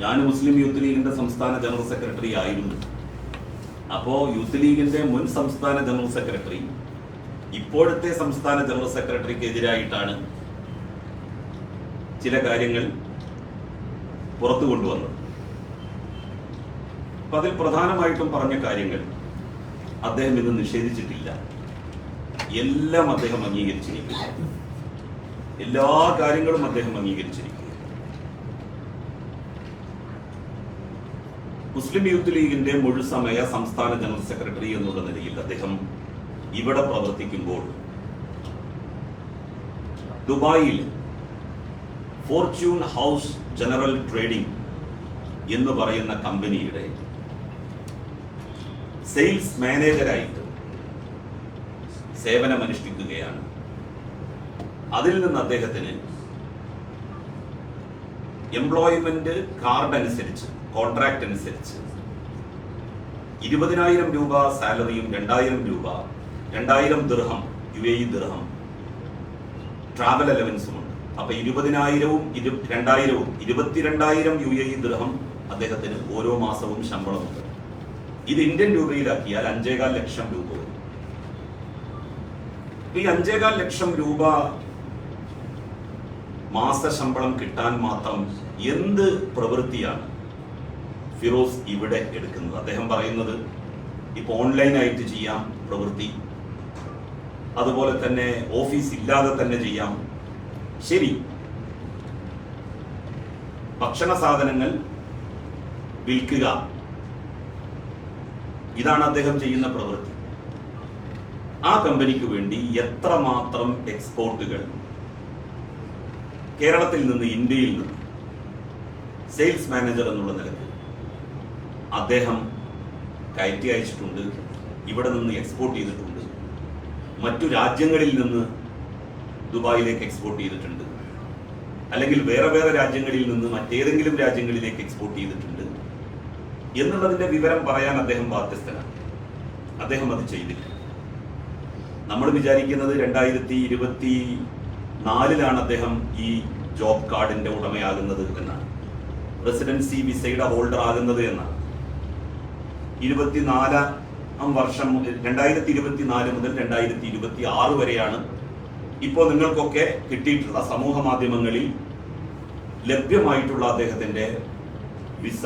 ഞാൻ മുസ്ലിം യൂത്ത് ലീഗിന്റെ സംസ്ഥാന ജനറൽ സെക്രട്ടറി ആയിരുന്നു. അപ്പോ യൂത്ത് ലീഗിന്റെ മുൻ സംസ്ഥാന ജനറൽ സെക്രട്ടറി ഇപ്പോഴത്തെ സംസ്ഥാന ജനറൽ സെക്രട്ടറിക്ക് എതിരായിട്ടാണ് ചില കാര്യങ്ങൾ പുറത്തു കൊണ്ടുവന്നത്. അപ്പൊ അതിൽ പ്രധാനമായിട്ടും പറഞ്ഞ കാര്യങ്ങൾ അദ്ദേഹം ഇന്ന് നിഷേധിച്ചിട്ടില്ല. എല്ലാം അദ്ദേഹം അംഗീകരിച്ചിരിക്കുന്നു. എല്ലാ കാര്യങ്ങളും അദ്ദേഹം അംഗീകരിച്ചിരിക്കുന്നു. മുസ്ലിം യൂത്ത് ലീഗിന്റെ മുഴുസമയ സംസ്ഥാന ജനറൽ സെക്രട്ടറി എന്നുള്ള നിലയിൽ അദ്ദേഹം ഇവിടെ പ്രവർത്തിക്കുമ്പോൾ ദുബായിൽ ഫോർച്യൂൺ ഹൗസ് ജനറൽ ട്രേഡിംഗ് എന്ന് പറയുന്ന കമ്പനിയുടെ സെയിൽസ് മാനേജരായിട്ട് സേവനമനുഷ്ഠിക്കുകയാണ്. അതിൽ നിന്ന് അദ്ദേഹത്തിന് എംപ്ലോയ്മെന്റ് കാർഡ് അനുസരിച്ച് കോൺട്രാക്ട് അനുസരിച്ച് ഇരുപതിനായിരം രൂപ സാലറിയും രണ്ടായിരം രൂപ രണ്ടായിരം ദിർഹം യു എ ദിർഹം ട്രാവൽ അലവൻസും ഉണ്ട്. അപ്പൊ ഇരുപതിനായിരവും ഇരു രണ്ടായിരവും ഇരുപത്തിരണ്ടായിരം യു എ ദിർഹം അദ്ദേഹത്തിന് ഓരോ മാസവും ശമ്പളമുണ്ട്. ഇത് ഇന്ത്യൻ രൂപയിലാക്കിയാൽ അഞ്ചേകാൽ ലക്ഷം രൂപ വരും. ഈ അഞ്ചേകാൽ ലക്ഷം രൂപ മാസ ശമ്പളം കിട്ടാൻ മാത്രം എന്ത് പ്രവൃത്തിയാണ്? ഫിറോസ് ഇവിടെ എടുക്കുന്നത്. അദ്ദേഹം പറയുന്നത് ഇപ്പൊ ഓൺലൈനായിട്ട് ചെയ്യാം പ്രവൃത്തി. അതുപോലെ തന്നെ ഓഫീസ് ഇല്ലാതെ തന്നെ ചെയ്യാം. ശരി. ഭക്ഷണ സാധനങ്ങൾ വിൽക്കുക. ഇതാണ് അദ്ദേഹം ചെയ്യുന്ന പ്രവൃത്തി. ആ കമ്പനിക്ക് വേണ്ടി എത്രമാത്രം എക്സ്പോർട്ടുകൾ കേരളത്തിൽ നിന്ന് ഇന്ത്യയിൽ നിന്ന് സെയിൽസ് മാനേജർ എന്നുള്ള നിലയ്ക്ക് അദ്ദേഹം കയറ്റി അയച്ചിട്ടുണ്ട് ഇവിടെ നിന്ന് എക്സ്പോർട്ട് ചെയ്തിട്ടുണ്ട്. മറ്റു രാജ്യങ്ങളിൽ നിന്ന് ദുബായിലേക്ക് എക്സ്പോർട്ട് ചെയ്തിട്ടുണ്ട്. അല്ലെങ്കിൽ വേറെ വേറെ രാജ്യങ്ങളിൽ നിന്ന് മറ്റേതെങ്കിലും രാജ്യങ്ങളിലേക്ക് എക്സ്പോർട്ട് ചെയ്തിട്ടുണ്ട് എന്നുള്ളതിന്റെ വിവരം പറയാൻ അദ്ദേഹം ബാധ്യസ്ഥനാണ്. അദ്ദേഹം അത് ചെയ്തില്ല. നമ്മൾ വിചാരിക്കുന്നത് രണ്ടായിരത്തി ഇരുപത്തി നാലിലാണ് അദ്ദേഹം ഈ ജോബ് കാർഡിന്റെ ഉടമയാകുന്നത് എന്നാണ്. റെസിഡൻസി വിസയുടെ ഹോൾഡർ ആകുന്നത് എന്നാണ്. ഇരുപത്തിനാലാം വർഷം മുതൽ രണ്ടായിരത്തി ഇരുപത്തിനാല് മുതൽ രണ്ടായിരത്തി ഇരുപത്തി ആറ് വരെയാണ് ഇപ്പോൾ നിങ്ങൾക്കൊക്കെ കിട്ടിയിട്ടുള്ള സമൂഹ മാധ്യമങ്ങളിൽ ലഭ്യമായിട്ടുള്ള അദ്ദേഹത്തിന്റെ വിസ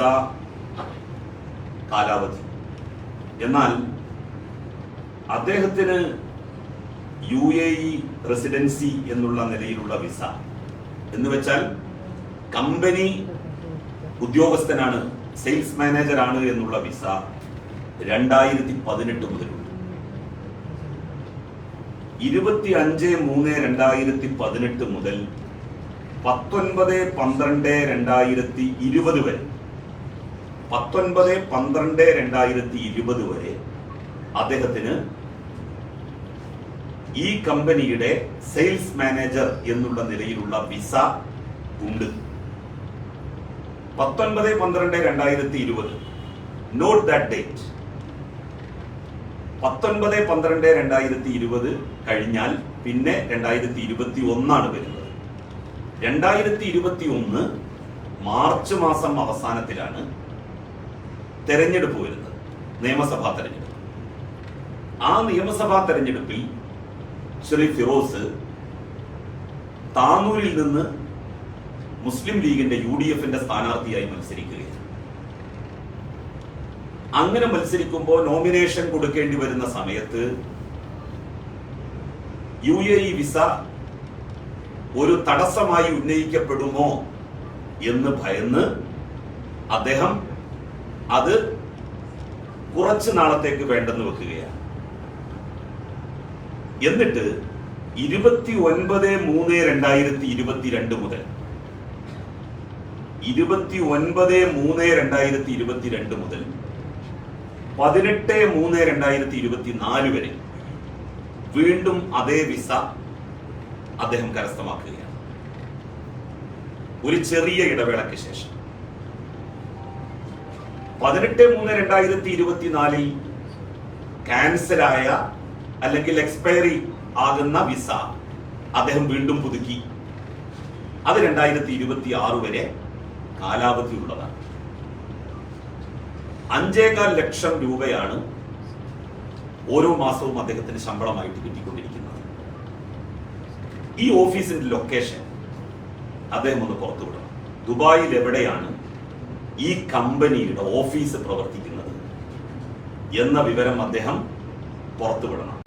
കാലാവധി. എന്നാൽ അദ്ദേഹത്തിന് യു എ ഇ റെസിഡൻസി എന്നുള്ള നിലയിലുള്ള വിസ എന്ന് വെച്ചാൽ കമ്പനി ഉദ്യോഗസ്ഥനാണ് സെയിൽസ് മാനേജർ ആണ് എന്നുള്ള വിസ രണ്ടായിരത്തി പതിനെട്ട് മുതലുണ്ട്. ഇരുപത്തി അഞ്ച് മൂന്ന് രണ്ടായിരത്തി പതിനെട്ട് മുതൽ പത്തൊൻപത് പന്ത്രണ്ട് രണ്ടായിരത്തി ഇരുപത് വരെ. പത്തൊൻപത് പന്ത്രണ്ട് രണ്ടായിരത്തി ഇരുപത് വരെ അദ്ദേഹത്തിന് ഈ കമ്പനിയുടെ സെയിൽസ് മാനേജർ എന്നുള്ള നിലയിലുള്ള വിസ ഉണ്ട്. പത്തൊൻപത് പന്ത്രണ്ട് രണ്ടായിരത്തി ഇരുപത്. നോട്ട് ദാറ്റ് ഡേറ്റ് പത്തൊൻപത് പന്ത്രണ്ട് രണ്ടായിരത്തി ഇരുപത് കഴിഞ്ഞാൽ പിന്നെ രണ്ടായിരത്തി ഇരുപത്തി ഒന്നാണ് വരുന്നത്. രണ്ടായിരത്തി ഇരുപത്തി ഒന്ന് മാർച്ച് മാസം അവസാനത്തിലാണ് തെരഞ്ഞെടുപ്പ് വരുന്നത്. നിയമസഭാ തെരഞ്ഞെടുപ്പ്. ആ നിയമസഭാ തെരഞ്ഞെടുപ്പിൽ ശ്രീ ഫിറോസ് താനൂരിൽ നിന്ന് മുസ്ലിം ലീഗിന്റെ യു ഡി എഫിന്റെ സ്ഥാനാർത്ഥിയായി മത്സരിക്കുകയാണ്. അങ്ങനെ മത്സരിക്കുമ്പോൾ നോമിനേഷൻ കൊടുക്കേണ്ടി വരുന്ന സമയത്ത് യു എ ഇ വിസ ഒരു തടസ്സമായി ഉന്നയിക്കപ്പെടുമോ എന്ന് ഭയന്ന് അദ്ദേഹം അത് കുറച്ച് നാളത്തേക്ക് വേണ്ടെന്ന് വെക്കുകയാണ്. എന്നിട്ട് ഇരുപത്തി ഒൻപത് മൂന്ന് രണ്ടായിരത്തി ഇരുപത്തിരണ്ട് മുതൽ ഇരുപത്തി ഒൻപത് മൂന്ന് രണ്ടായിരത്തി ഇരുപത്തിരണ്ട് മുതൽ പതിനെട്ട് മൂന്ന് രണ്ടായിരത്തി ഇരുപത്തി നാല് വരെ വീണ്ടും അതേ വിസ അദ്ദേഹം കരസ്ഥമാക്കുകയാണ്. ഒരു ചെറിയ ഇടവേളയ്ക്ക് ശേഷം പതിനെട്ട് മൂന്ന് രണ്ടായിരത്തി ഇരുപത്തിനാലിൽ ക്യാൻസലായ അല്ലെങ്കിൽ എക്സ്പയറി ആകുന്ന വിസ അദ്ദേഹം വീണ്ടും പുതുക്കി. അത് രണ്ടായിരത്തി ഇരുപത്തി ആറ് വരെ കാലാവധിയുള്ളതാണ്. അഞ്ചേകാൽ ലക്ഷം രൂപയാണ് ഓരോ മാസവും അദ്ദേഹത്തിന് ശമ്പളമായിട്ട് കിട്ടിക്കൊണ്ടിരിക്കുന്നത്. ഈ ഓഫീസിന്റെ ലൊക്കേഷൻ അദ്ദേഹം ഒന്ന് പുറത്തുവിടണം ദുബായിൽ എവിടെയാണ് ഈ കമ്പനിയുടെ ഓഫീസ് പ്രവർത്തിക്കുന്നത് എന്ന വിവരം അദ്ദേഹം പുറത്തുവിടണം